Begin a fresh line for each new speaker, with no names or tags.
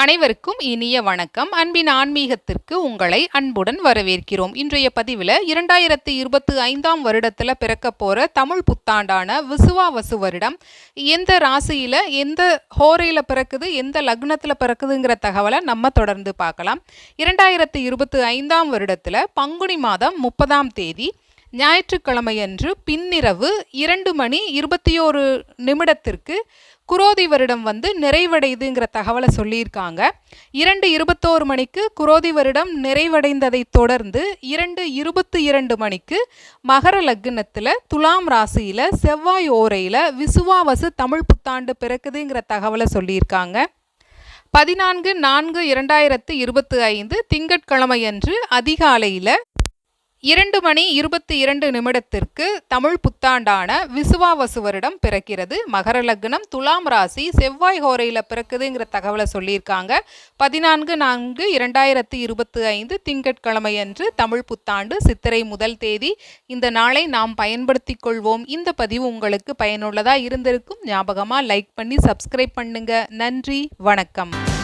அனைவருக்கும் இனிய வணக்கம். அன்பின் ஆன்மீகத்திற்கு உங்களை அன்புடன் வரவேற்கிறோம். இன்றைய பதிவில் இரண்டாயிரத்தி இருபத்தி ஐந்தாம் வருடத்தில் பிறக்க போகிற தமிழ் புத்தாண்டான விசுவாவசு வருடம். எந்த ராசியில் எந்த ஹோரையில் பிறக்குது எந்த லக்னத்தில் பிறக்குதுங்கிற தகவலை நம்ம தொடர்ந்து பார்க்கலாம். இரண்டாயிரத்தி இருபத்தி ஐந்தாம் வருடத்தில் பங்குனி மாதம் முப்பதாம் தேதி ஞாயிற்றுக்கிழமையன்று பின்னிரவு இரண்டு மணி இருபத்தி ஓரு நிமிடத்திற்கு குரோதி வருடம் வந்து நிறைவடையுதுங்கிற தகவலை சொல்லியிருக்காங்க. இரண்டு இருபத்தோரு மணிக்கு குரோதி வருடம் நிறைவடைந்ததை தொடர்ந்து இரண்டு இருபத்தி இரண்டு மணிக்கு மகர லக்னத்தில் துலாம் ராசியில் செவ்வாய் ஓரையில் விசுவாவசு தமிழ் புத்தாண்டு பிறக்குதுங்கிற தகவலை சொல்லியிருக்காங்க. பதினான்கு நான்கு இரண்டாயிரத்து இருபத்தி ஐந்து திங்கட்கிழமையன்று அதிகாலையில் இரண்டு மணி இருபத்தி இரண்டு நிமிடத்திற்கு தமிழ் புத்தாண்டான விசுவாவசு வருடம் பிறக்கிறது. மகர லக்னம் துலாம் ராசி செவ்வாய் ஹோரையில் பிறக்குதுங்கிற தகவலை சொல்லியிருக்காங்க. பதினான்கு நான்கு இரண்டாயிரத்தி இருபத்தி ஐந்து திங்கட்கிழமையன்று தமிழ் புத்தாண்டு சித்திரை முதல் தேதி. இந்த நாளை நாம் பயன்படுத்தி கொள்வோம். இந்த பதிவு உங்களுக்கு பயனுள்ளதாக இருந்திருக்கும். ஞாபகமாக லைக் பண்ணி சப்ஸ்கிரைப் பண்ணுங்க. நன்றி வணக்கம்.